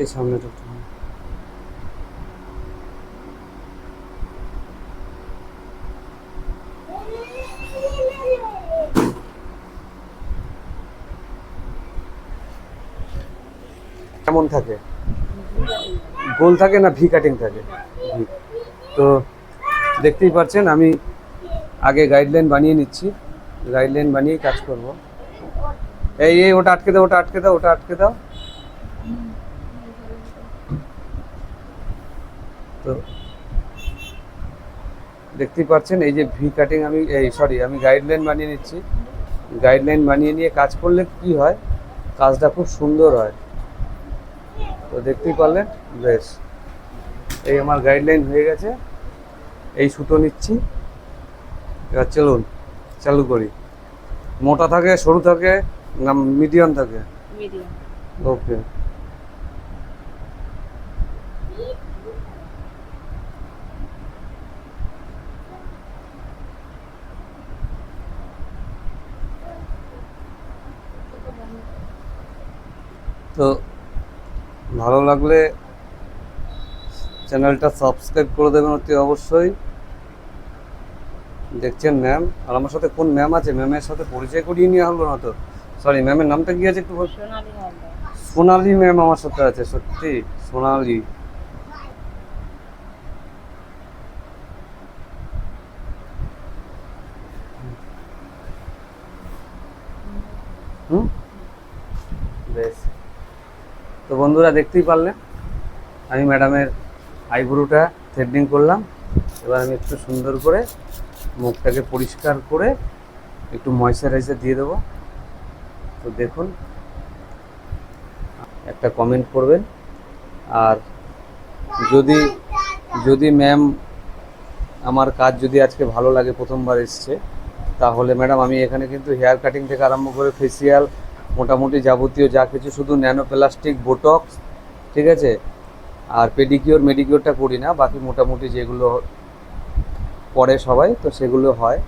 এই সামনেটা একটু। কেমন থাকে? গোল থাকে না ভি কাটিং থাকে। তো দেখতেই পাচ্ছেন, আমি আগে গাইডলাইন বানিয়ে নিচ্ছি। গাইডলাইন বানিয়ে কাজ করব। এই এই, ওটা আটকে দাও, ওটা আটকে দাও, ওটা আটকে দাও। তো দেখতেই পাচ্ছেন এই যে ভি কাটিং আমি এই সরি আমি গাইডলাইন বানিয়ে নিচ্ছি। গাইডলাইন বানিয়ে নিয়ে কাজ করলে কি হয়? কাজটা খুব সুন্দর হয়। তো দেখতেই পারলেন? বেশ। এই আমার গাইডলাইন হয়ে গেছে। এই সুতো নিচ্ছি। এবার চলুন চালু করি। মোটা থাকে সরু থাকে না মিডিয়াম থাকে? মিডিয়াম ওকে তো ভালো লাগলে চ্যানেলটা সাবস্ক্রাইব করে দেবেন অতি অবশ্যই। দেখছেন ম্যাম? আর আমার সাথে কোন ম্যাম আছে? ম্যামের সাথে পরিচয় করিয়ে নেওয়া হলো না তো? সরি ম্যামের নামটা কি আছে একটু সোনালি ম্যাম আমার সাথে আছে সত্যি সোনালি। হুম? বন্ধুরা দেখতেই পারলেন। আমি ম্যাডামের আইব্রোটা থ্রেডিং করলাম। এবার আমি একটু সুন্দর করে মুখটাকে পরিষ্কার করে একটু ময়শ্চারাইজার দিয়ে দেবো। তো দেখুন, একটা কমেন্ট করবেন। আর যদি যদি ম্যাম আমার কাজ যদি আজকে ভালো লাগে, প্রথমবার এসছে, তাহলে ম্যাডাম আমি এখানে কিন্তু হেয়ার কাটিং থেকে আরম্ভ করে ফেসিয়াল মোটামুটি যাবতীয় যা কিছু, শুধু ন্যানো প্লাস্টিক বোটক্স, ঠিক আছে? আর পেডিকিওর মেডিকিওরটা করি না, বাকি মোটামুটি যেগুলো করে সবাই, তো সেগুলো হয়,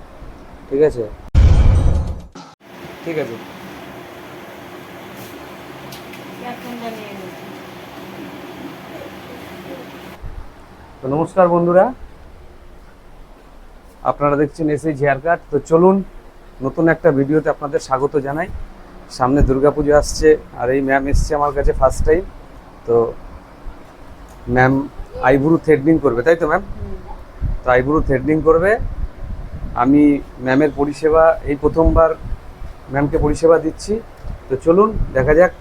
ঠিক আছে? ঠিক আছে। তো নমস্কার বন্ধুরা। আপনারা দেখছেন এসএইচ হেয়ার কাট। তো চলুন, নতুন একটা ভিডিওতে আপনাদের স্বাগত জানাই। সামনে দুর্গাপুজো আসছে, আর এই ম্যাম এসছে আমার কাছে ফার্স্ট টাইম তো ম্যাম আইব্রু থ্রেডিং করবে, তাই তো ম্যাম তো আইব্রু থ্রেডনিং করবে। আমি ম্যামের পরিষেবা, এই প্রথমবার ম্যামকে পরিষেবা দিচ্ছি। তো চলুন, দেখা যাক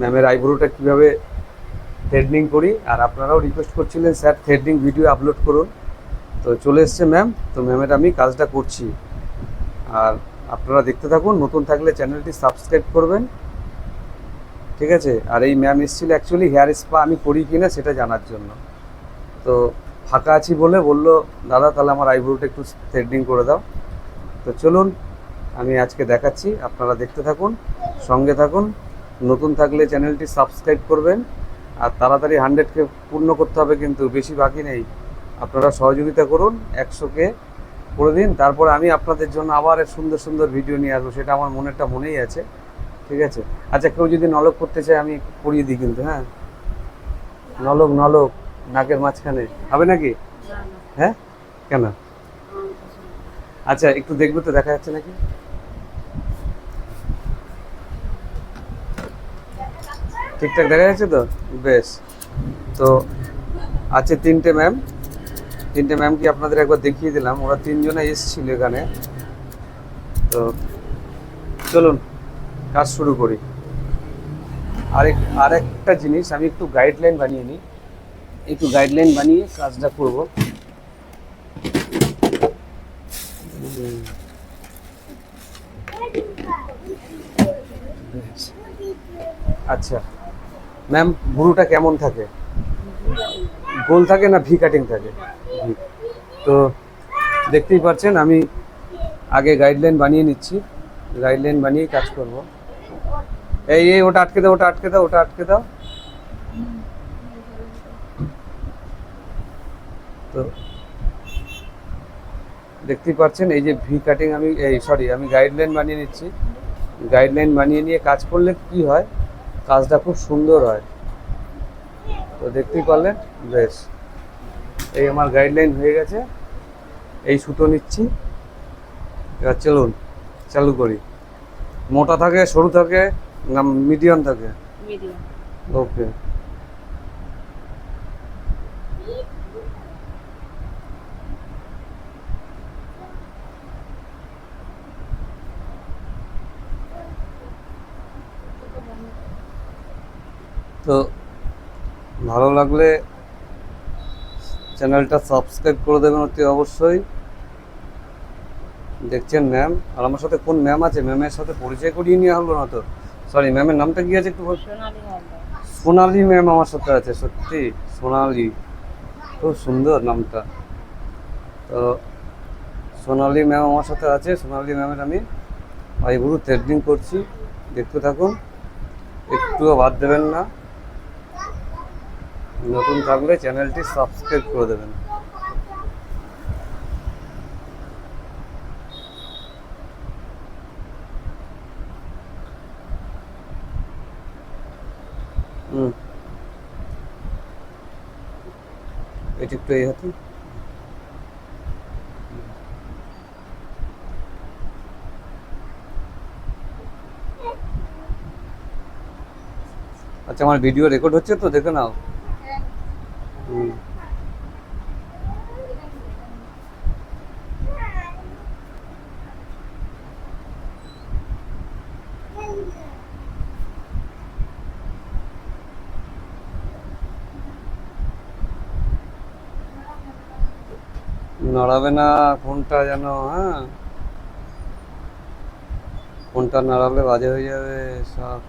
ম্যামের আইব্রোটা কীভাবে থ্রেডনিং করি। আর আপনারাও রিকোয়েস্ট করছিলেন, স্যার থ্রেডিং ভিডিও আপলোড করুন। তো চলে এসছে ম্যাম তো ম্যামের আমি কাজটা করছি। আর আপনারা দেখতে থাকুন, নতুন থাকলে চ্যানেলটি সাবস্ক্রাইব করবেন। ঠিক আছে? আর এই ম্যাম এসেছিল অ্যাকচুয়ালি হেয়ার স্পা আমি করি কি না সেটা জানার জন্য। তো ফাঁকা আছি বলে বলল, দাদা, তাহলে আমার আইব্রোটা একটু থ্রেডিং করে দাও। তো চলুন, আমি আজকে দেখাচ্ছি, আপনারা দেখতে থাকুন, সঙ্গে থাকুন, নতুন থাকলে চ্যানেলটি সাবস্ক্রাইব করবেন, আর তাড়াতাড়ি হান্ড্রেডকে পূর্ণ করতে হবে কিন্তু বেশি বাকি নেই। আপনারা সহযোগিতা করুন একশোকে করে দিন, তারপর আমি আপনাদের জন্য আবার সুন্দর সুন্দর ভিডিও নিয়ে আসব, সেটা আমার মনেরটা মনেই আছে, ঠিক আছে? আচ্ছা কেউ যদি নলক করতে চায়, আমি করিয়ে দিই কিন্তু হ্যাঁ? নলক নলক, নাকের মাঝখানে, হবে নাকি? হ্যাঁ? কেন। আচ্ছা একটু দেখবে তো, দেখা যাচ্ছে নাকি? ঠিকঠাক দেখা যাচ্ছে তো? বেশ। তো, আছে তিনটে ম্যাম তিনটে ম্যামকে আপনাদের একবার দেখিয়ে দিলাম, ওরা তিনজনে এসেছিল এখানে। তো চলুন, কাজ শুরু করি। আরেক, আরেকটা জিনিস, আমি একটু গাইডলাইন বানিয়ে নিই। একটু গাইডলাইন বানিয়ে কাজটা করব। আচ্ছা। ম্যাম, ভুরুটা কেমন থাকে? গোল থাকে না, ভি কাটিং থাকে। তো দেখতেই পাচ্ছেন, আমি আগে গাইডলাইন বানিয়ে নিচ্ছি। গাইডলাইন বানিয়ে কাজ করব। এই এই, ওটা আটকে দাও, ওটা আটকে দাও, ওটা আটকে দাও। তো দেখতেই পাচ্ছেন, এই যে ভি কাটিং আমি, এই সরি আমি গাইডলাইন বানিয়ে নিচ্ছি। গাইডলাইন বানিয়ে নিয়ে কাজ করলে কি হয়? কাজটা খুব সুন্দর হয়। তো দেখতেই পারলেন বেশ। এই আমার গাইডলাইন হয়ে গেছে। এই সুতো নিচ্ছি। এবার চলুন চালু করি। মোটা থাকে সরু থাকে না মিডিয়াম থাকে? ওকে তো ভালো লাগলে চ্যানেলটা সাবস্ক্রাইব করে দেবেন অতি অবশ্যই। দেখছেন ম্যাম? আর আমার সাথে কোন ম্যাম আছে? ম্যামের সাথে পরিচয় করিয়ে নেওয়া হলো না তো। সরি ম্যামের নামটা কি আছে একটু সোনালি ম্যাম। আমার সাথে আছে সত্যি সোনালি। খুব সুন্দর নামটা। তো সোনালি ম্যাম আমার সাথে আছে সোনালি ম্যামের আমি আইব্রু থ্রেডিং করছি। দেখতে থাকুন। একটুও বাদ দেবেন না। নতুন থাকলে চ্যানেলটি সাবস্ক্রাইব করে দেবেন। এটা একটু এই হাতে। আচ্ছা আমার ভিডিও রেকর্ড হচ্ছে তো, দেখে নাও। নড়াবে না ফোনটা যেন হ্যাঁ। ফোনটা নাড়ালে বাজে হয়ে যাবে সব।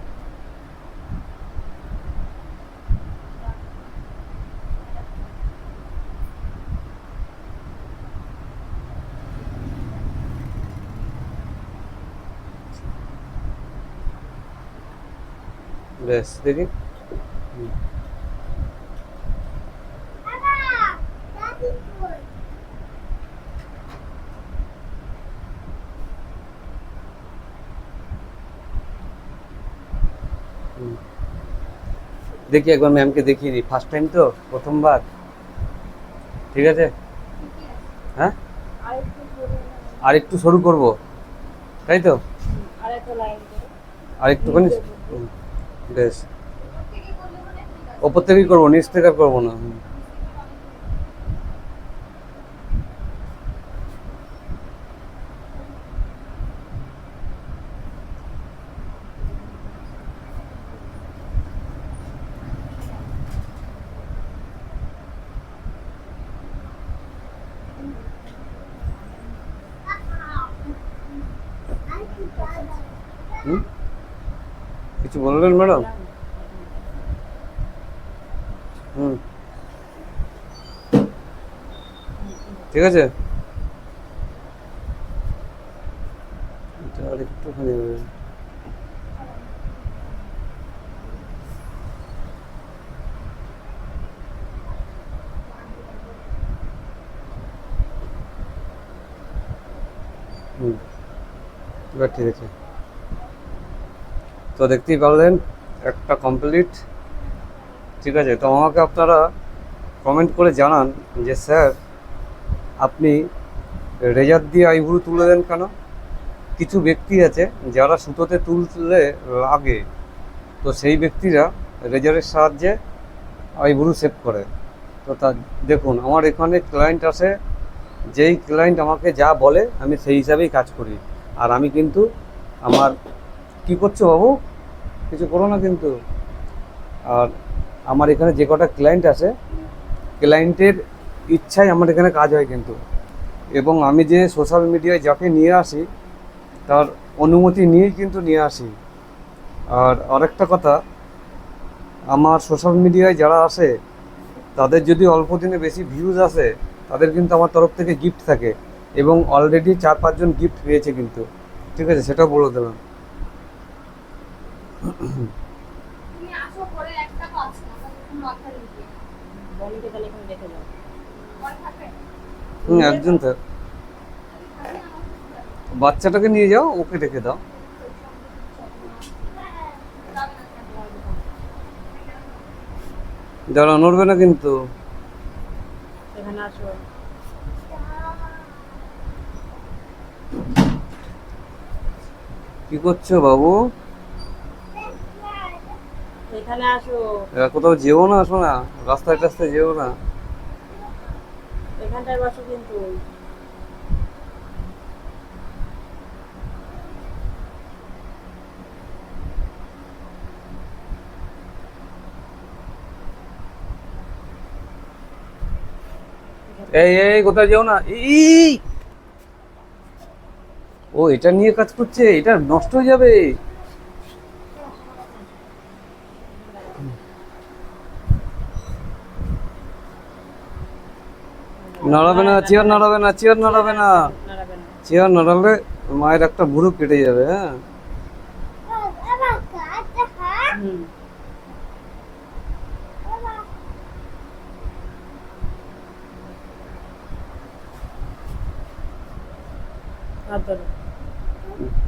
বেশ দেখি। দেখি একবার ম্যামকে দেখিয়ে দিই। ফার্স্ট টাইম তো? প্রথমবার? ঠিক আছে? হ্যাঁ? আর একটু শুরু করব। তাই তো? আর একটুখানি বেশ। ওপর থেকেই করব নিচ থেকে আর করব না হুম। হুম কিছু বললেন ম্যাডাম হুম ঠিক আছে? ঠিক আছে। তো দেখতেই পারলেন, একটা কমপ্লিট ঠিক আছে, তো আমাকে আপনারা কমেন্ট করে জানান যে, স্যার আপনি রেজার দিয়ে আইব্রু তুলে দেন কেন? কিছু ব্যক্তি আছে যারা সুতোতে তুললে লাগে, তো সেই ব্যক্তিরা রেজারের সাহায্যে আইব্রু সেভ করে। তো তা, দেখুন, আমার এখানে ক্লায়েন্ট আসে যেই ক্লায়েন্ট আমাকে যা বলে আমি সেই হিসাবেই কাজ করি। আর আমি কিন্তু আমার, কি করছ বাবু? কিছু করো না কিন্তু। আর আমার এখানে যে কটা ক্লায়েন্ট আছে ক্লায়েন্টের ইচ্ছায় আমার এখানে কাজ হয় কিন্তু। এবং আমি যে সোশ্যাল মিডিয়ায় যাকে নিয়ে আসি তার অনুমতি নিয়েই কিন্তু নিয়ে আসি। আর আরেকটা কথা আমার সোশ্যাল মিডিয়ায় যারা আসে তাদের যদি অল্প দিনে বেশি ভিউজ আসে তাদের কিন্তু আমার তরফ থেকে গিফট থাকে। এবং অলরেডি চার পাঁচজন গিফট পেয়েছে কিন্তু। ঠিক আছে সেটাও বলে দেবেন তুমি আসো পরে একটা তখন মাথা হুম একজন বাচ্চাটাকে নিয়ে যাও ওকে রেখে দাও। দাঁড়া নড়বে না কিন্তু। কি করছ বাবু? কোথাও যেও না শোনা। রাস্তায় টাস্তায় যেও না। এখানটায় বসো কিন্তু এই এই কোথাও যেও না? এই ও, এটা নিয়ে কাজ করছে, এটা নষ্ট হয়ে যাবে। নড়াবে না চেয়ার নড়াবে না চেয়ার নড়াবে না। চেয়ার নড়ালে মায়ের একটা ভুরু কেটে যাবে হ্যাঁ।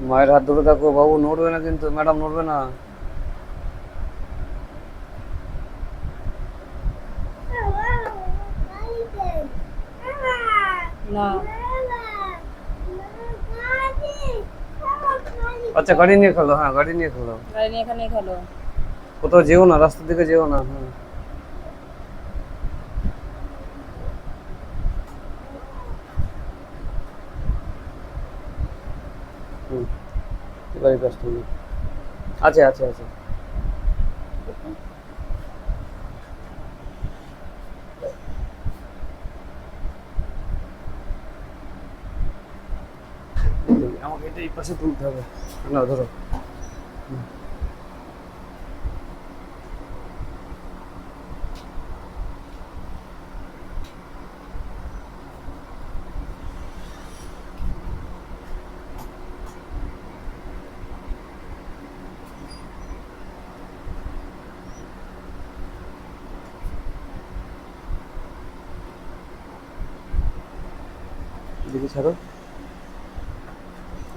মায়ের হাত ধরে থাকো বাবু নড়বে না কিন্তু ম্যাডাম নড়বে না। না। আচ্ছা গাড়ি নিয়ে খেলো হ্যাঁ গাড়ি নিয়ে খেলো। গাড়ি নিয়ে এখানে খেলো। কোথাও যেও না রাস্তার দিকে যেও না হ্যাঁ। এবারে কাজটা নেই আছে আছে আছে আমাকে এটা এই পাশে তুলতে হবে না ধরো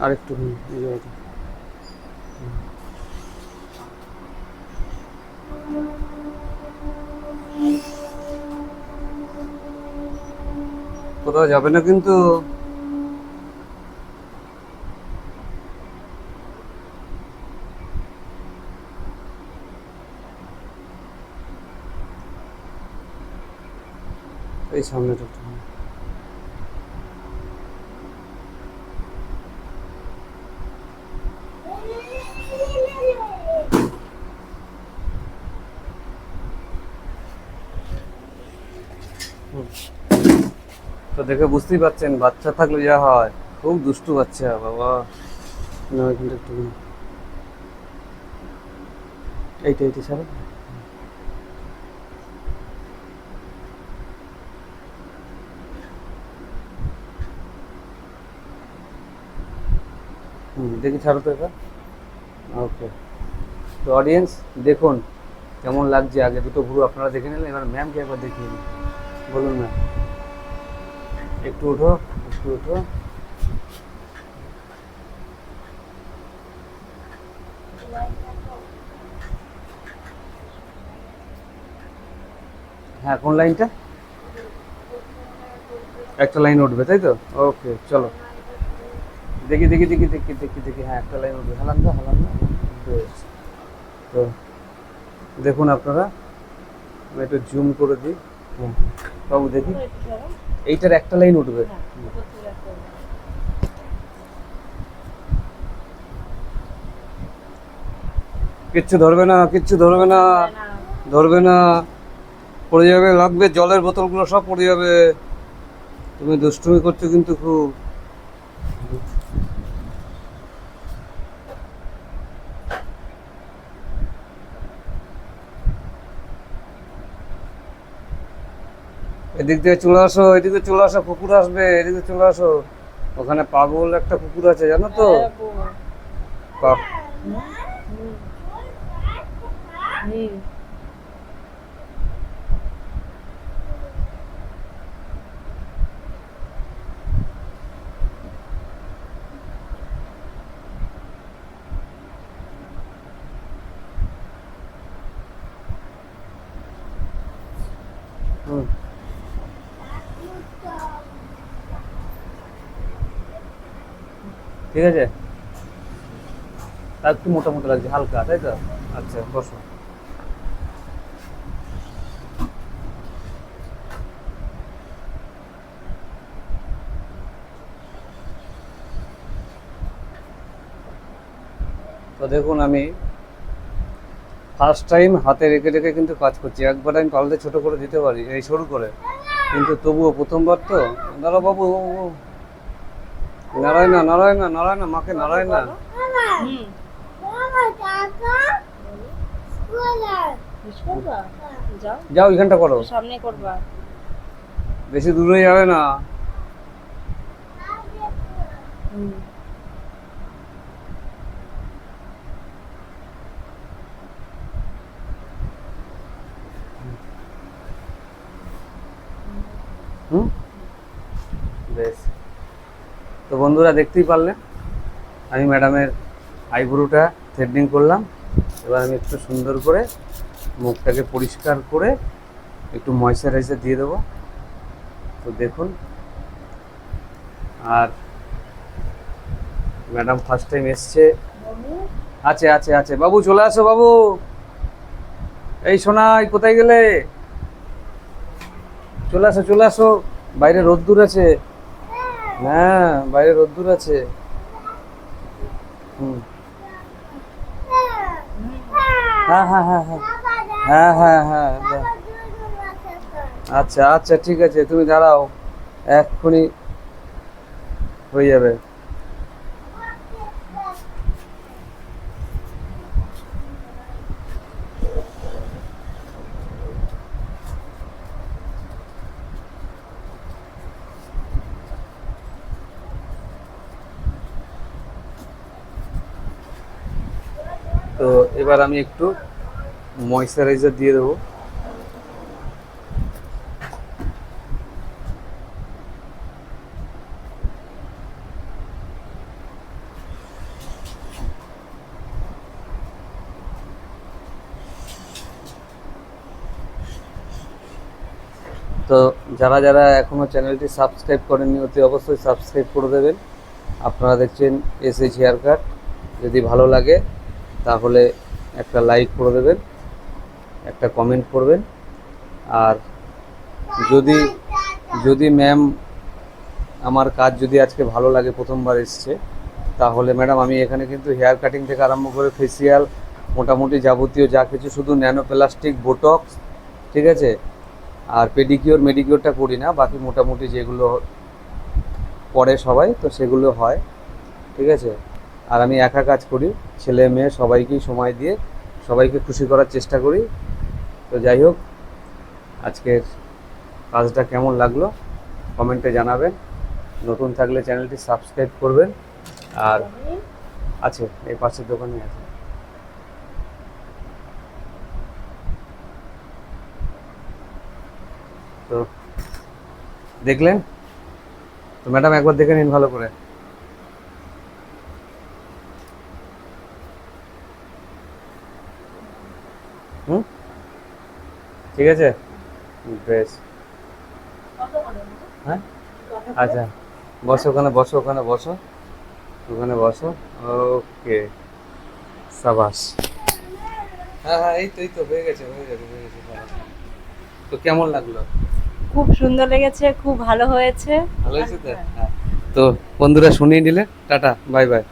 দিকে ছাড়ো আর একটু হুম, এই জায়গাটা। কোথাও যাবে না কিন্তু? এই সামনেটা দেখে বুঝতেই পারছেন, বাচ্চা থাকলে যা হয়। খুব দুষ্টু বাচ্চা, বাবা। এইটা দেখি ছাড়ো তো এবার। ওকে। তো অডিয়েন্স দেখুন কেমন লাগছে। আগে দুটো ভুরু আপনারা দেখে নিলেন, এবার ম্যামকে একবার দেখিয়ে নিন বলুন ম্যাম একটু উঠো একটু উঠো হ্যাঁ কোন লাইনটা? একটা লাইন উঠবে, তাই তো? ওকে, চলো। দেখি দেখি দেখি দেখি দেখি দেখি। হ্যাঁ একটা লাইন উঠবে। হালান না হালান তো দেখুন আপনারা, আমি একটু জুম করে দিই। হ্যাঁ। বাবু দেখি। এইটার একটা লাইন উঠবে। কিচ্ছু ধরবে না কিচ্ছু ধরবে না, ধরবে না পড়ে যাবে লাগবে জলের বোতলগুলো সব পড়ে যাবে তুমি দুষ্টুমি করছ কিন্তু খুব এদিক দিয়ে চলে আসো এদিকে চলে আসো কুকুর আসবে এদিকে চলে আসো। ওখানে পাগল একটা কুকুর আছে জানো তো? হ্যাঁ। হুম, ঠিক আছে? তার একটু মোটা মোটা লাগছে, হালকা, তাই তো? আচ্ছা বসো। তো দেখুন, আমি ফার্স্ট টাইম হাতে রেখে রেখে কিন্তু কাজ করছি। একবার আমি পাল্টে ছোট করে দিতে পারি, এই সরু করে। কিন্তু তবুও প্রথমবার তো। দাঁড়া বাবু নারায় না নারায় না নারায় না মাকে নারায় না যাও, এখানটা করো। সামনে করবা বেশি দূরে যাবে না। হুম? বেশ। তো বন্ধুরা দেখতেই পারলেন আমি ম্যাডামের আইব্রোটা থ্রেডিং করলাম। এবার আমি একটু সুন্দর করে মুখটাকে পরিষ্কার করে একটু ময়শ্চারাইজার দিয়ে দেবো। তো দেখুন, আর ম্যাডাম ফার্স্ট টাইম এসছে। আছে আছে আছে। বাবু, চলে আসো, বাবু। এই সোনাই কোথায় গেলে? চলে আসো চলে আসো। বাইরে রোদ্দুর আছে। হ্যাঁ বাইরে রোদ্দুর আছে। হুম। হ্যাঁ হ্যাঁ হ্যাঁ। হ্যাঁ হ্যাঁ হ্যাঁ হ্যাঁ। আচ্ছা আচ্ছা ঠিক আছে, তুমি দাঁড়াও। এক্ষুনি হয়ে যাবে তো এবার আমি একটু ময়শ্চারাইজার দিয়ে দেবো। তো যারা যারা এখনও চ্যানেলটি সাবস্ক্রাইব করেননি, অতি অবশ্যই সাবস্ক্রাইব করে দেবেন। আপনারা দেখছেন এস এইচ হেয়ার কাট যদি ভালো লাগে, তাহলে একটা লাইক করে দেবেন, একটা কমেন্ট করবেন। আর যদি যদি ম্যাম আমার কাজ যদি আজকে ভালো লাগে, প্রথমবার এসছে, তাহলে ম্যাডাম আমি এখানে কিন্তু হেয়ার কাটিং থেকে আরম্ভ করে ফেসিয়াল মোটামুটি যাবতীয় যা কিছু শুধু ন্যানো প্লাস্টিক বোটক্স ঠিক আছে? আর পেডিকিওর মেডিকিওরটা করি না, বাকি মোটামুটি যেগুলো করে সবাই, তো সেগুলো হয়, ঠিক আছে? আর আমি একা কাজ করি, ছেলে, মেয়ে, সবাইকেই সময় দিয়ে সবাইকে খুশি করার চেষ্টা করি। তো যাই হোক, আজকের কাজটা কেমন লাগল কমেন্টে জানাবেন। নতুন থাকলে চ্যানেলটি সাবস্ক্রাইব করবেন। আর আছে, এই পাশের দোকানে আছে। তো দেখলেন? তো ম্যাডাম একবার দেখে নিন ভালো করে হুম ঠিক আছে? বেশ। হ্যাঁ? আচ্ছা। বসো ওখানে বসো ওখানে বসো। ওখানে বসো। ওকে। সাবাস। হ্যাঁ হ্যাঁ এই তো এই তো হয়ে গেছে হয়ে গেছে হয়ে গেছে তো কেমন লাগল? খুব সুন্দর লেগেছে খুব ভালো হয়েছে। ভালো হয়েছে তো? হ্যাঁ। তো বন্ধুরা শুনিয়ে নিলে। Tata bye bye.